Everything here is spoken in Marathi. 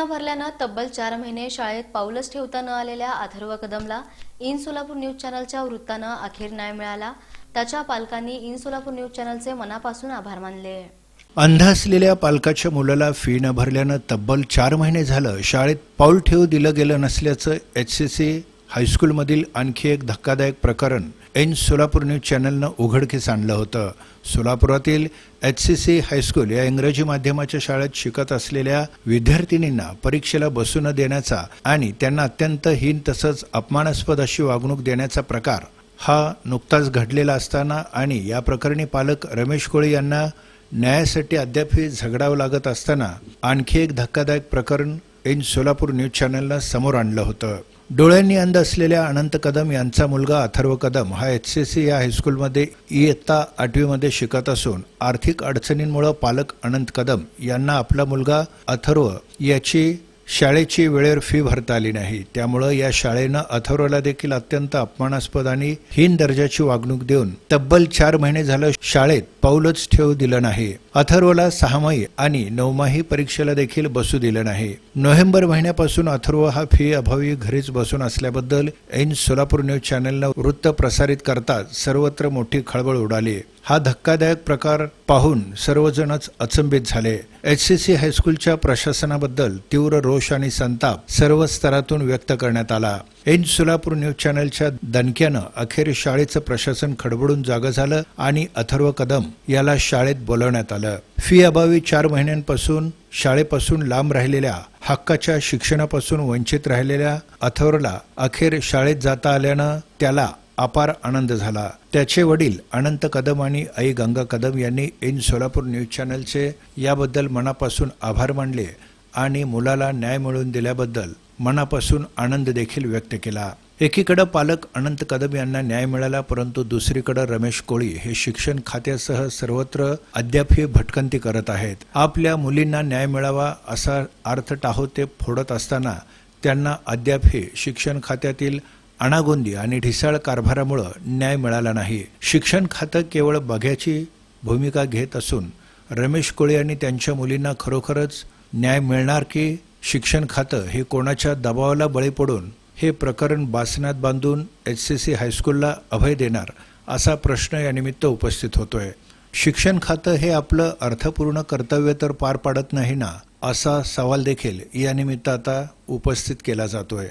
न भरल्यानं तब्बल चार महिने शाळेत पाऊलच ठेवता न आलेल्या अथर्व कदमला इन सोलापूर न्यूज चॅनलच्या वृत्तानं अखेर न्याय मिळाला. त्याच्या पालकांनी इन सोलापूर न्यूज चॅनलचे मनापासून आभार मानले. अंध असलेल्या पालकाच्या मुलाला फी न भरल्यानं तब्बल चार महिने झालं शाळेत पाऊल ठेवू दिलं गेलं नसल्याचं एच सी सी हायस्कूलमधील आणखी एक धक्कादायक प्रकरण एन सोलापूर न्यूज चॅनलनं उघडकीस आणलं होतं. सोलापुरातील H C C high school या इंग्रजी माध्यमाच्या शाळेत शिकत असलेल्या विद्यार्थिनींना परीक्षेला बसू न देण्याचा आणि त्यांना अत्यंत हीन तसंच अपमानास्पद अशी वागणूक देण्याचा प्रकार हा नुकताच घडलेला असताना आणि या प्रकरणी पालक रमेश कोळी यांना न्यायासाठी अद्यापही झगडावं लागत असताना आणखी एक धक्कादायक प्रकरण एन सोलापूर न्यूज चॅनलनं समोर आणलं होतं. डोळ्यांनी अंध असलेल्या अनंत कदम यांचा मुलगा अथर्व कदम हा एच सी सी या हायस्कूलमध्ये इयत्ता आठवीमध्ये शिकत असून आर्थिक अडचणींमुळे पालक अनंत कदम यांना आपला मुलगा अथर्व याची शाळेची वेळेवर फी भरता आली नाही. त्यामुळं या शाळेनं अथर्वला देखील अत्यंत अपमानास्पद आणि हीन दर्जाची वागणूक देऊन तब्बल चार महिने झालं शाळेत पाऊलच ठेवू दिलं नाही. अथर्वला सहामाही आणि नवमाही परीक्षेला देखील बसू दिलं नाही. नोव्हेंबर महिन्यापासून अथर्व हा फी अभावी घरीच बसून असल्याबद्दल ऐन सोलापूर न्यूज चॅनलनं वृत्त प्रसारित करताच सर्वत्र मोठी खळबळ उडाली. हा धक्कादायक प्रकार पाहून सर्वजणच अचंबित झाले. एच सी सी हायस्कूलच्या प्रशासनाबद्दल तीव्र रोष आणि संताप सर्व स्तरातून व्यक्त करण्यात आला. एन सोलापूर न्यूज चॅनलच्या दणक्यानं अखेर शाळेचं प्रशासन खडबडून जागं झालं आणि अथर्व कदम याला शाळेत बोलवण्यात आलं. फी अभावी चार महिन्यांपासून शाळेपासून लांब राहिलेल्या हक्काच्या शिक्षणापासून वंचित राहिलेल्या अथर्वला अखेर शाळेत जाता आल्यानं त्याला अपार आनंद झाला. त्याचे वडील अनंत कदम आणि आई गंगा कदम यांनी इन सोलापूर न्यूज चॅनलचे याबद्दल मनापासून आभार मानले आणि मुलाला न्याय मिळवून दिल्याबद्दल मनापासून आनंद देखील व्यक्त केला. एकीकडे पालक अनंत कदम यांना न्याय मिळाला परंतु दुसरीकडे रमेश कोळी हे शिक्षण खात्यासह सर्वत्र अद्यापही भटकंती करत आहेत. आपल्या मुलींना न्याय मिळावा असा अर्थ टाहो ते फोडत असताना त्यांना अद्यापही शिक्षण खात्यातील अनागोंदी आणि ढिसाळ कारभारामुळं न्याय मिळाला नाही. शिक्षण खातं केवळ बघ्याची भूमिका घेत असून रमेश कोळे आणि त्यांच्या मुलींना खरोखरच न्याय मिळणार की शिक्षण खातं हे कोणाच्या दबावाला बळी पडून हे प्रकरण बासनात बांधून एच सी सी हायस्कूलला अभय देणार असा प्रश्न यानिमित्त उपस्थित होतोय. शिक्षण खातं हे आपलं अर्थपूर्ण कर्तव्य तर पार पाडत नाही ना असा सवाल देखील यानिमित्त आता उपस्थित केला जातोय.